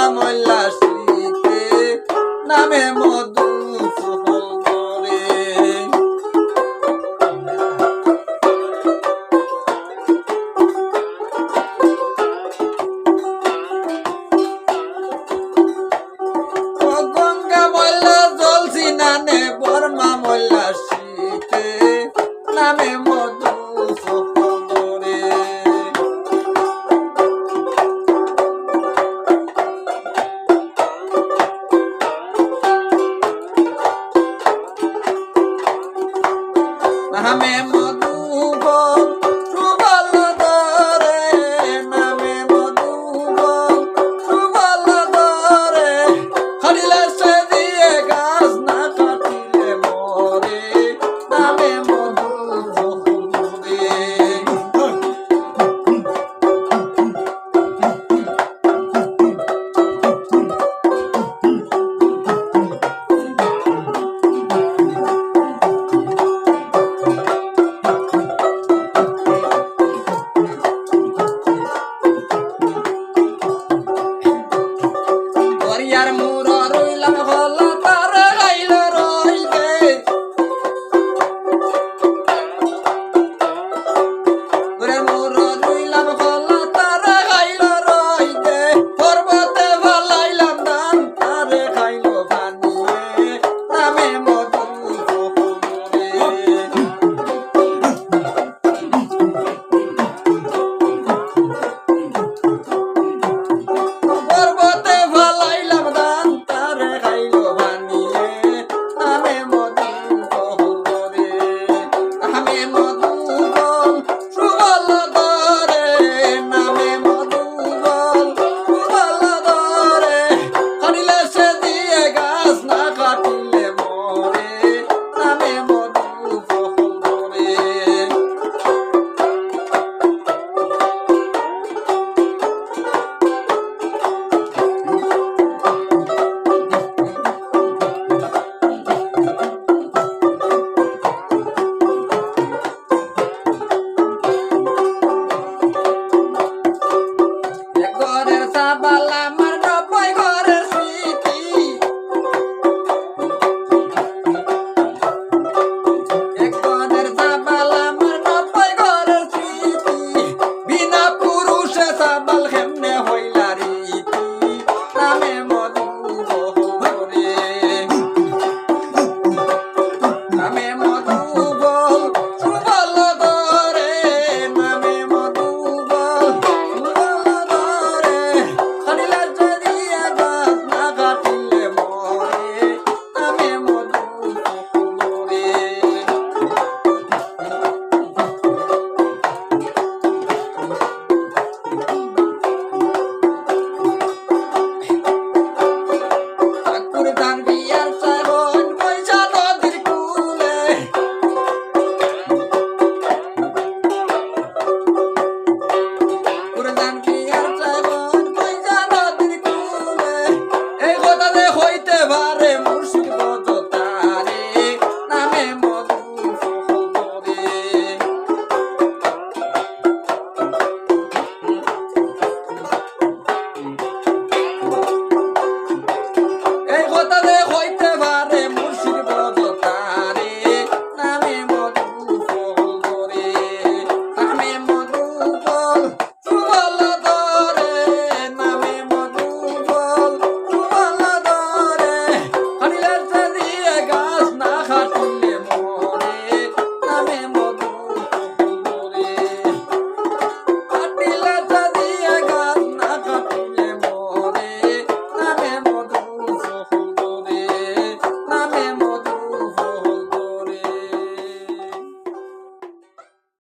না ময়লা শীতে নামে মধু সফল করে। গঙ্গা ময়লা জলছি নানে বর্মা ময়লা শীতে নামে Ajá, ma'am. บัลแฮมแนว